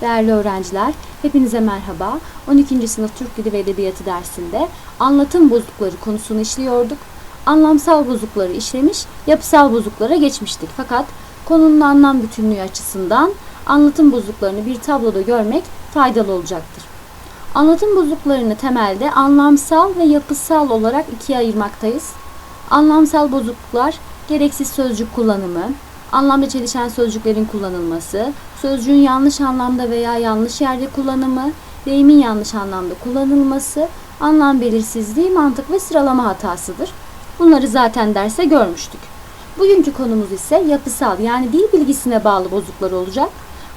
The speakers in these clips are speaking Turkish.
Değerli öğrenciler, hepinize merhaba. 12. sınıf Türk Dili ve Edebiyatı dersinde anlatım bozuklukları konusunu işliyorduk. Anlamsal bozuklukları işlemiş, yapısal bozukluklara geçmiştik. Fakat konunun anlam bütünlüğü açısından anlatım bozukluklarını bir tabloda görmek faydalı olacaktır. Anlatım bozukluklarını temelde anlamsal ve yapısal olarak ikiye ayırmaktayız. Anlamsal bozukluklar gereksiz sözcük kullanımı, anlamda çelişen sözcüklerin kullanılması, sözcüğün yanlış anlamda veya yanlış yerde kullanımı, deyimin yanlış anlamda kullanılması, anlam belirsizliği, mantık ve sıralama hatasıdır. Bunları zaten derse görmüştük. Bugünkü konumuz ise yapısal yani dil bilgisine bağlı bozukluklar olacak.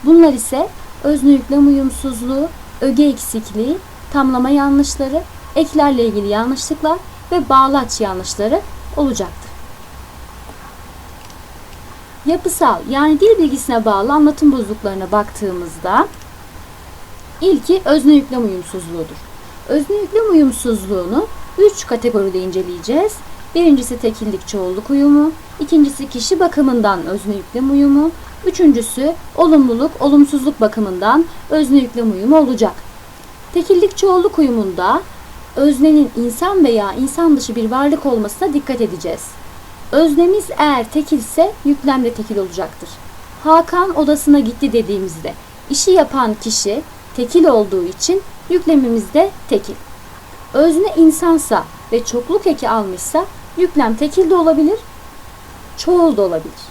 Bunlar ise özne yüklem uyumsuzluğu, öge eksikliği, tamlama yanlışları, eklerle ilgili yanlışlıklar ve bağlaç yanlışları olacaktır. Yapısal yani dil bilgisine bağlı anlatım bozukluklarına baktığımızda ilki özne yüklem uyumsuzluğudur. Özne yüklem uyumsuzluğunu 3 kategoride inceleyeceğiz. Birincisi tekillik çoğulluk uyumu, ikincisi kişi bakımından özne yüklem uyumu, üçüncüsü olumluluk olumsuzluk bakımından özne yüklem uyumu olacak. Tekillik çoğulluk uyumunda öznenin insan veya insan dışı bir varlık olmasına dikkat edeceğiz. Öznemiz eğer tekilse yüklem de tekil olacaktır. Hakan odasına gitti dediğimizde işi yapan kişi tekil olduğu için yüklemimiz de tekil. Özne insansa ve çokluk eki almışsa yüklem tekil de olabilir, çoğul da olabilir.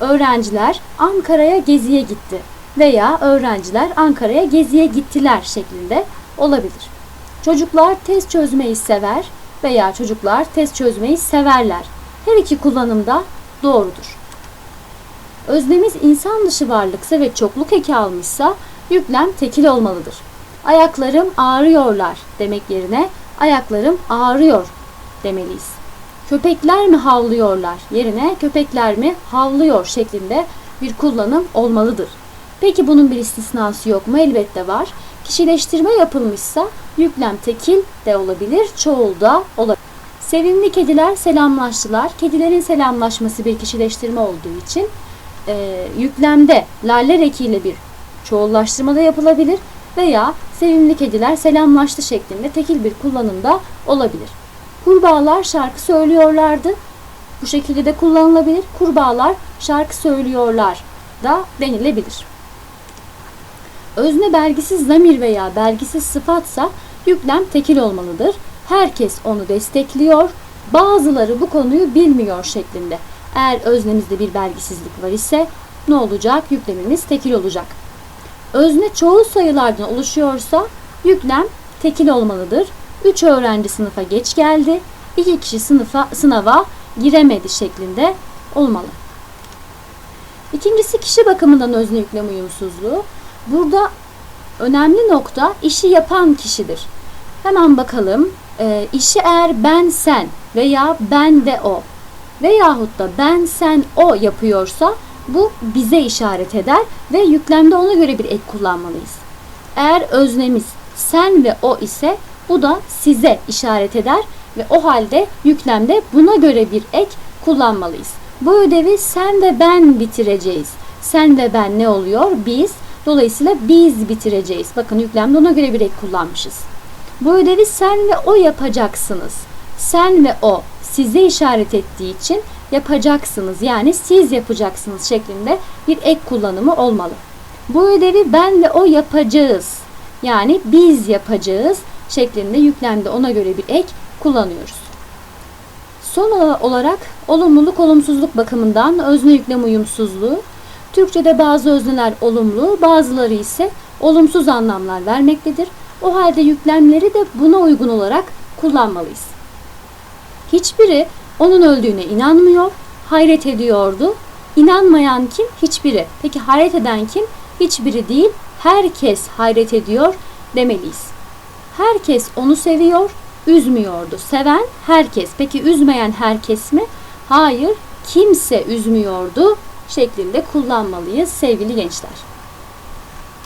Öğrenciler Ankara'ya geziye gitti veya öğrenciler Ankara'ya geziye gittiler şeklinde olabilir. Çocuklar test çözmeyi sever veya çocuklar test çözmeyi severler. Her iki kullanımda doğrudur. Öznemiz insan dışı varlıksa ve çokluk eki almışsa yüklem tekil olmalıdır. Ayaklarım ağrıyorlar demek yerine ayaklarım ağrıyor demeliyiz. Köpekler mi havlıyorlar yerine köpekler mi havlıyor şeklinde bir kullanım olmalıdır. Peki bunun bir istisnası yok mu? Elbette var. Kişileştirme yapılmışsa yüklem tekil de olabilir, çoğul da olabilir. Sevimli kediler selamlaştılar. Kedilerin selamlaşması bir kişileştirme olduğu için e, yüklemde laller ekiyle bir çoğullaştırma da yapılabilir veya sevimli kediler selamlaştı şeklinde tekil bir kullanımda olabilir. Kurbağalar şarkı söylüyorlardı. Bu şekilde de kullanılabilir. Kurbağalar şarkı söylüyorlar da denilebilir. Özne belgisiz zamir veya belgisiz sıfatsa yüklem tekil olmalıdır. Herkes onu destekliyor. Bazıları bu konuyu bilmiyor şeklinde. Eğer öznemizde bir belgisizlik var ise ne olacak? Yüklemimiz tekil olacak. Özne çoğul sayılardan oluşuyorsa yüklem tekil olmalıdır. 3 öğrenci sınıfa geç geldi. 2 kişi sınıfa sınava giremedi şeklinde olmalı. İkincisi kişi bakımından özne yüklem uyumsuzluğu. Burada önemli nokta işi yapan kişidir. Hemen bakalım. E, işi eğer ben sen veya ben ve o veyahut da ben sen o yapıyorsa bu bize işaret eder ve yüklemde ona göre bir ek kullanmalıyız. Eğer öznemiz sen ve o ise bu da size işaret eder ve o halde yüklemde buna göre bir ek kullanmalıyız. Bu ödevi sen ve ben bitireceğiz. Sen ve ben ne oluyor? Biz. Dolayısıyla biz bitireceğiz. Bakın yüklemde ona göre bir ek kullanmışız. Bu ödevi sen ve o yapacaksınız. Sen ve o size işaret ettiği için yapacaksınız. Yani siz yapacaksınız şeklinde bir ek kullanımı olmalı. Bu ödevi ben ve o yapacağız. Yani biz yapacağız şeklinde yüklemde ona göre bir ek kullanıyoruz. Son olarak olumluluk olumsuzluk bakımından özne yüklem uyumsuzluğu. Türkçe'de bazı özneler olumlu, bazıları ise olumsuz anlamlar vermektedir. O halde yüklemleri de buna uygun olarak kullanmalıyız. Hiçbiri onun öldüğüne inanmıyor, hayret ediyordu. İnanmayan kim? Hiçbiri. Peki hayret eden kim? Hiçbiri değil, herkes hayret ediyor demeliyiz. Herkes onu seviyor, üzmüyordu. Seven herkes. Peki üzmeyen herkes mi? Hayır, kimse üzmüyordu şeklinde kullanmalıyız sevgili gençler.